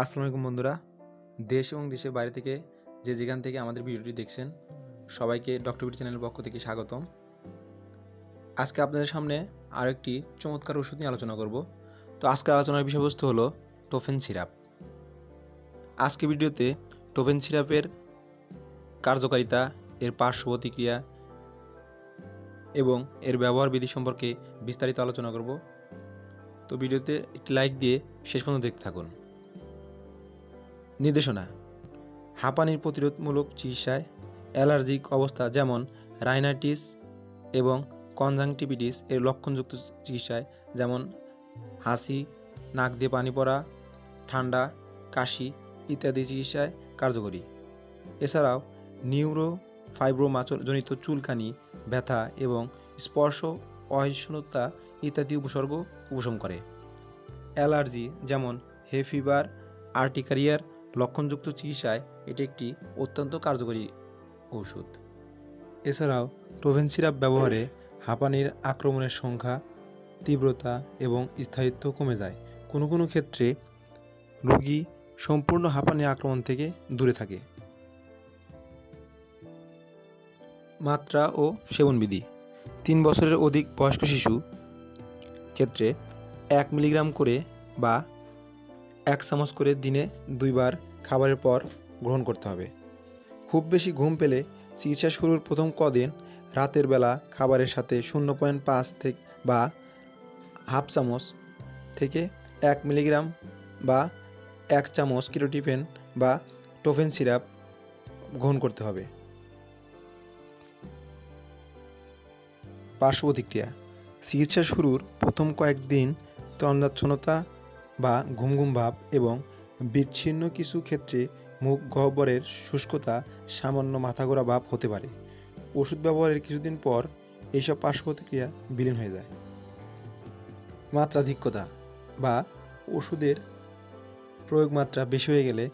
আসসালামু আলাইকুম বন্ধুরা। দেশ এবং দেশের বাইরে থেকে যে যেখান থেকে আমাদের ভিডিওটি দেখছেন, সবাইকে ডক্টর বিটি চ্যানেলের পক্ষ থেকে স্বাগতম। আজকে আপনাদের সামনে আরও একটি চমৎকার ওষুধ নিয়ে আলোচনা করব। তো আজকের আলোচনার বিষয়বস্তু হলো টোফেন সিরাপ। আজকে ভিডিওতে টোফেন সিরাপের কার্যকারিতা, এর পার্শ্ব প্রতিক্রিয়া এবং এর ব্যবহার বিধি সম্পর্কে বিস্তারিত আলোচনা করব। তো ভিডিওতে একটি লাইক দিয়ে শেষ পর্যন্ত দেখতে থাকুন। নির্দেশনা। হাঁপানির প্রতিরোধমূলক চিকিৎসায় অ্যালার্জিক অবস্থা যেমন রাইনাইটিস এবং কনজাংটিভিটিস এর লক্ষণযুক্ত চিকিৎসায় যেমন হাসি, নাক দিয়ে পানি পড়া, ঠান্ডা, কাশি ইত্যাদি চিকিৎসায় কার্যকরী। এছাড়াও নিউরো ফাইব্রোমাচজনিত চুলকানি, ব্যথা এবং স্পর্শ অহিষ্ণুতা ইত্যাদি উপসর্গ উপশম করে। অ্যালার্জি যেমন হে ফিভার, আর্টিকারিয়ার লক্ষণযুক্ত চিকিৎসায় এটি একটি অত্যন্ত কার্যকরী ঔষধ। এছাড়াও টোভেন সিরাপ ব্যবহারে হাঁপানির আক্রমণের সংখ্যা, তীব্রতা এবং স্থায়িত্ব কমে যায়। কোনো কোনো ক্ষেত্রে রোগী সম্পূর্ণ হাঁপানি আক্রমণ থেকে দূরে থাকে। মাত্রা ও সেবনবিধি। তিন বছরের অধিক বয়স্ক শিশু ক্ষেত্রে এক মিলিগ্রাম করে বা এক চামচ করে দিনে দুইবার খাবারের পর গ্রহণ করতে হবে। খুব বেশি ঘুম পেলে চিকিৎসা শুরুর প্রথম কদিন রাতের বেলা খাবারের সাথে শূন্য পয়েন্ট পাঁচ থেকে বা হাফ চামচ থেকে এক মিলিগ্রাম বা এক চামচ কিরোটিফেন বা টোফেন সিরাপ গ্রহণ করতে হবে। পার্শ্ব প্রতিক্রিয়া। চিকিৎসা শুরুর প্রথম কয়েকদিন তন্দ্রাচ্ছন্নতা বা ঘুম ঘুম ভাব এবং বিচ্ছিন্ন কিছু ক্ষেত্রে মুখ গহ্বরের শুষ্কতা সামান্য মাথাঘোরা ভাব হতে পারে। ওষুধ ব্যবহারের কিছুদিন পর এইসব পার্শ্ব প্রতিক্রিয়া বিলীন হয়ে যায়। মাত্রাধিক্যতা বা ওষুধের প্রয়োগ মাত্রা বেশি হয়ে গেলে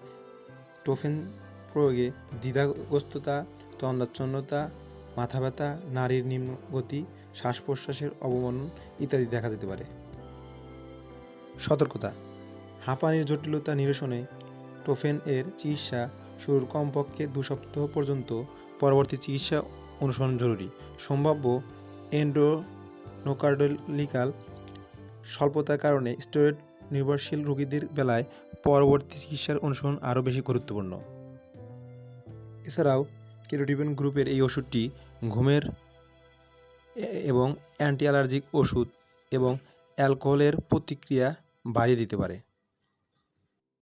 টোফেন প্রয়োগে দ্বিধাগ্রস্ততা, তন্দ্রাচ্ছন্নতা মাথা ব্যথা নারীর নিম্নগতি শ্বাস প্রশ্বাসের অবমনন ইত্যাদি দেখা যেতে পারে। সতর্কতা। হাঁপানির জটিলতা নিরসনে টোফেন এর চিকিৎসা শুরুর কমপক্ষে দু সপ্তাহ পর্যন্ত পরবর্তী চিকিৎসা অনুসরণ জরুরি। সম্ভাব্য এন্ডোনোকার্ডোলিকাল স্বল্পতার কারণে স্টেরয়েড নির্ভরশীল রোগীদের বেলায় পরবর্তী চিকিৎসার অনুসরণ আরও বেশি গুরুত্বপূর্ণ। এছাড়াও কেরোটিবেন গ্রুপের এই ওষুধটি ঘুমের এবং অ্যান্টি অ্যালার্জিক ওষুধ এবং অ্যালকোহলের প্রতিক্রিয়া বাড়িয়ে দিতে পারে।